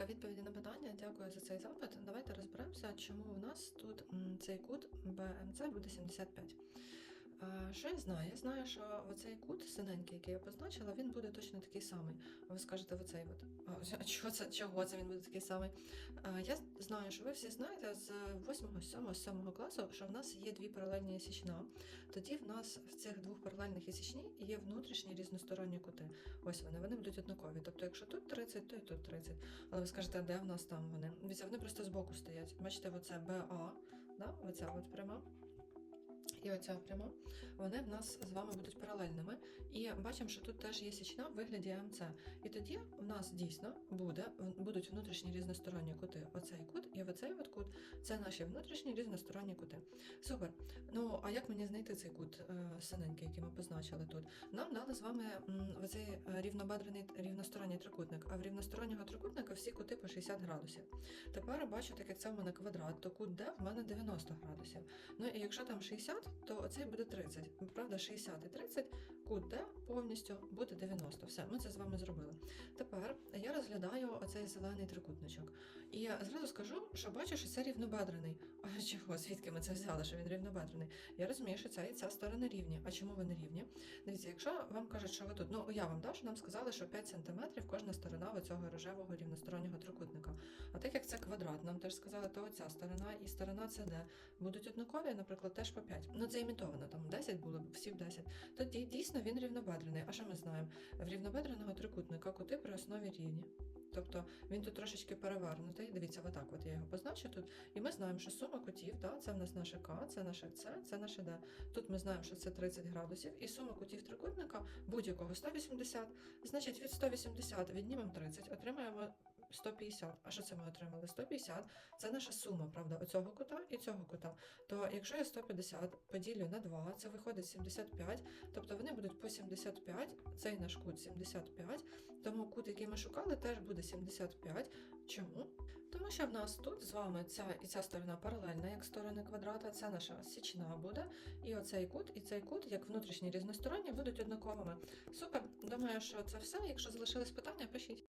Рубрика відповіді на питання. Дякую за цей запит. Давайте розберемося, чому у нас тут цей кут БМЦ буде 75. Що я знаю? Я знаю, що оцей кут синенький, який я позначила, він буде точно такий самий. Ви скажете, оцей от. А чого це, чого це він буде такий самий? Я знаю, що ви всі знаєте з 8, 7, 7 класу, що в нас є дві паралельні січна. Тоді в нас в цих двох паралельних січні є внутрішні різносторонні кути. Ось вони, вони будуть однакові. Тобто, якщо тут 30, то і тут 30. Але ви скажете, а де в нас там вони? Вони просто збоку стоять. Бачите, оце БА, да? оця от пряма. І оця пряма, вони в нас з вами будуть паралельними. І бачимо, що тут теж є січна в вигляді МЦ. І тоді в нас дійсно буде, будуть внутрішні різносторонні кути. Оцей кут і оцей от кут це наші внутрішні різносторонні кути. Супер. Ну а як мені знайти цей кут е, синенький, який ми позначили тут? Нам дали з вами оцей е, рівнобедрений рівносторонній трикутник, а в рівностороннього трикутника всі кути по 60 градусів. Тепер бачу, так як це в мене квадрат, то кут Д в мене 90 градусів. Ну і якщо там 60, то оцей буде 30. Правда, 60 і 30, кут повністю буде 90. Все, ми це з вами зробили. Тепер я розглядаю оцей зелений трикутничок. І я зразу скажу, що бачу, що це рівнобедрений. А чого? Звідки ми це взяли, що він рівнобедрений? Я розумію, що ця і ця сторони рівні. А чому вони рівні? Дивіться, якщо вам кажуть, що ви тут, ну я вам дав, що нам сказали, що 5 см кожна сторона оцього рожевого рівностороннього трикутника. А так як це квадрат, нам теж сказали, то оця сторона і сторона CD будуть однакові, наприклад, теж по 5. Ну це імітовано, там 10 було всі б 10. Тоді дійсно він рівнобедрений. А що ми знаємо? В рівнобедреного трикутника кути при основі рівні. Тобто він тут трошечки перевернутий. Дивіться, отак от я його позначу тут. І ми знаємо, що сума кутів, да, це в нас наше К, це наше С, це наше Д. Тут ми знаємо, що це 30 градусів, і сума кутів трикутника будь-якого 180. Значить, від 180 віднімемо 30, отримаємо 150. А що це ми отримали? 150 це наша сума, правда, оцього кута і цього кута. То якщо я 150 поділю на 2, це виходить 75, тобто вони будуть по 75, цей наш кут 75, тому кут, який ми шукали, теж буде 75. Чому? Тому що в нас тут з вами ця і ця сторона паралельна, як сторони квадрата, це наша січна буде. І оцей кут, і цей кут, як внутрішні різносторонні, будуть однаковими. Супер. Думаю, що це все. Якщо залишились питання, пишіть.